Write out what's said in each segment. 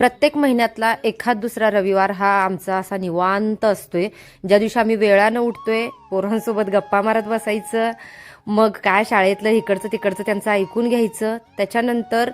प्रत्येक महिन्यातला एखाद दुसरा रविवार हा आमचा असा निवांत असतोय. ज्या दिवशी आम्ही वेळानं उठतोय पोरांसोबत गप्पा मारत बसायचं मग काय शाळेतलं इकडचं तिकडचं त्यांचं ऐकून घ्यायचं. त्याच्यानंतर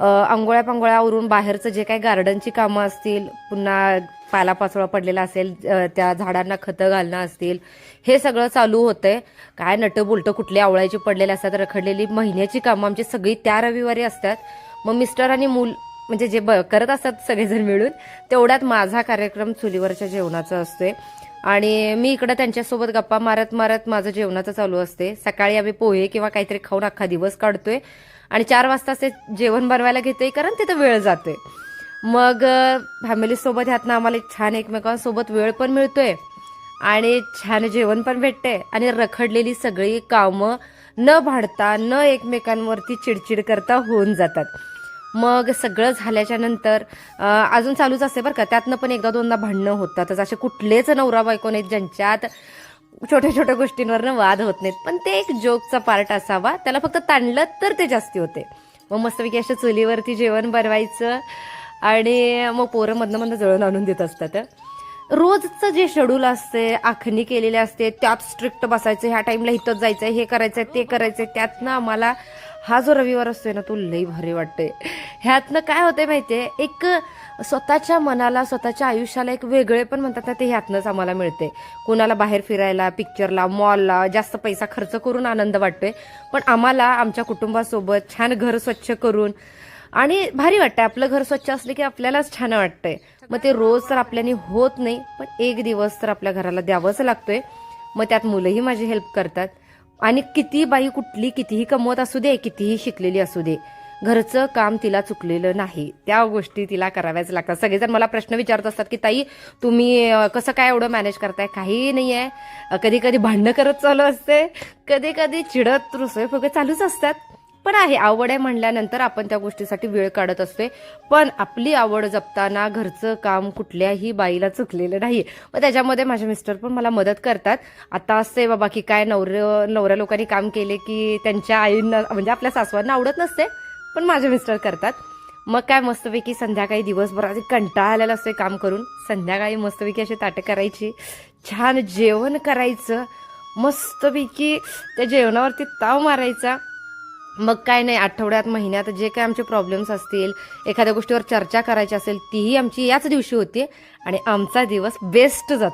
आंघोळ्या पांघोळ्यावरून बाहेरचं जे काही गार्डनची कामं असतील पुन्हा पालापाचोळा पडलेला असेल त्या झाडांना खतं घालणं असतील हे सगळं चालू होतंय. काय नटं बोलटं कुठली आवळायची पडलेली असतात रखडलेली महिन्याची कामं आमची सगळी त्या रविवारी असतात. मग मिस्टर आणि मूल म्हणजे जे ब करत असतात सगळेजण मिळून तेवढ्यात माझा कार्यक्रम चुलीवरच्या जेवणाचा असतोय. आणि मी इकडं त्यांच्यासोबत गप्पा मारत मारत माझं जेवणाचं चालू असते. सकाळी आम्ही पोहे किंवा काहीतरी खाऊन अख्खा दिवस काढतोय. आणि चार वाजता ते जेवण बनवायला घेतोय कारण तिथं वेळ जातोय. मग फॅमिलीसोबत ह्यातनं आम्हाला एक छान एकमेकांसोबत वेळ पण मिळतोय. आणि छान जेवण पण भेटते आणि रखडलेली सगळी कामं न भाडता न एकमेकांवरती चिडचिड करता होऊन जातात. मग सगळं झाल्याच्यानंतर अजून चालूच असते बरं का. त्यातनं पण एकदा दोनदा भांडणं होतातच असे कुठलेच नवरा बायको नाहीत ज्यांच्यात छोट्या छोट्या गोष्टींवरनं वाद होत नाहीत. पण ते एक जोकचा पार्ट असावा. त्याला फक्त ताणलं तर ते जास्ती होते. मग मस्तपैकी अशा चुलीवरती जेवण बनवायचं आणि मग पोरं मधनं मधनं जळून आणून देत असतात. रोजचं जे शेड्यूल असते आखणी केलेले असते त्यात स्ट्रिक्ट बसायचं ह्या टाईमला इथंच जायचं हे करायचं ते करायचं त्यातनं आम्हाला हा जो रविवार असतोय ना तो लई भारी वाटतोय. ह्यातनं काय होतंय माहितीये? एक स्वतःच्या मनाला स्वतःच्या आयुष्याला एक वेगळे पण म्हणतात ना ते ह्यातनंच आम्हाला मिळते कुणाला बाहेर फिरायला पिक्चरला मॉलला जास्त पैसा खर्च करून आनंद वाटतोय पण आम्हाला आमच्या कुटुंबासोबत छान घर स्वच्छ करून आणि भारी वाटतंय. आपलं घर स्वच्छ असलं की आपल्यालाच छान वाटतंय. मग ते रोज तर आपल्याने होत नाही पण एक दिवस तर आपल्या घराला द्यावंच लागतोय. मग त्यात मुलंही माझी हेल्प करतात. आणि किती बाई कुठली कितीही कमवत असू दे कितीही शिकलेली असू दे घरचं काम तिला चुकलेलं नाही. त्या गोष्टी तिला कराव्याच लागतात. सगळेजण मला प्रश्न विचारत असतात की ताई तुम्ही कसं काय एवढं मॅनेज करताय? काही नाही आहे कधी कधी भांडणं करत चालू असते. कधी कधी चिडत रुसोय फुगे चालूच असतात. पण आहे. आवड आहे म्हणल्यानंतर आपण त्या गोष्टीसाठी वेळ काढत असतोय. पण आपली आवड जपताना घरचं काम कुठल्याही बाईला चुकलेलं नाही मग त्याच्यामध्ये माझे मिस्टर पण मला मदत करतात. आता असते बाबा की काय नवऱ्या नवऱ्या लोकांनी काम केले की त्यांच्या आईंना म्हणजे आपल्या सासवांना आवडत नसते पण माझे मिस्टर करतात. मग काय मस्तपैकी संध्याकाळी दिवसभर आधी कंटाळा आलेला असतोय काम करून. संध्याकाळी मस्तपैकी अशी ताटं करायची. छान जेवण करायचं. मस्तपैकी त्या जेवणावरती ताव मारायचा. मग काय नाही आठवड्यात महिन्यात जे काय आमचे प्रॉब्लेम्स असतील एखाद्या गोष्टीवर चर्चा करायची असेल तीही आमची याच दिवशी होती आणि आमचा दिवस बेस्ट जातो.